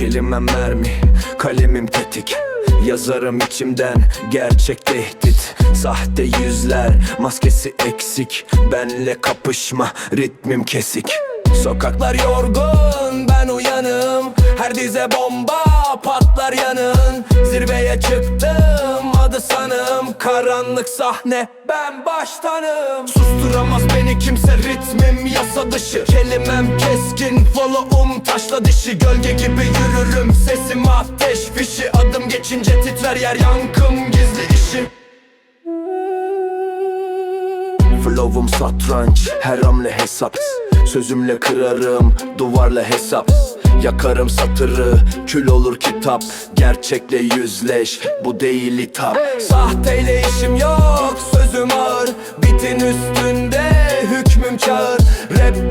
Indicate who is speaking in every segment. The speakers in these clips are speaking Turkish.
Speaker 1: Kelimem mermi, kalemim tetik. Yazarım içimden gerçek tehdit. Sahte yüzler, maskesi eksik. Benle kapışma, ritmim kesik. Sokaklar yorgun, ben uyanım. Her dize bomba patlar yanın. Zirveye çıktım, adı sanım. Karanlık sahne, ben baştanım. Susturamaz beni kimse ritmim yasa dışı. Kelimem follow'um taşla dişi Gölge gibi yürürüm, sesim ateş fişi Adım geçince titrer yer yankım gizli işim. Flow'um satranç her hamle hesap. Sözümle kırarım duvarla hesap. Yakarım satırı kül olur kitap. Gerçekle yüzleş bu değil hitap Sahteyle işim yok sözüm ağır. Bitin üstünde hükmüm çağır. Rap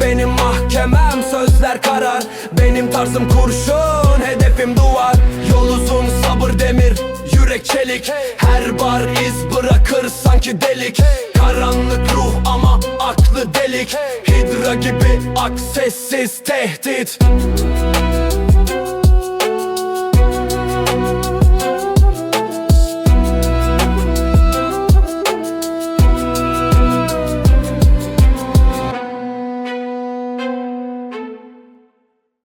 Speaker 1: Benim tarzım kurşun hedefim duvar. Yol uzun sabır demir Yürek çelik. Her bar iz bırakır sanki delik. Karanlık ruh ama aklı delik. Hidra gibi ak sessiz tehdit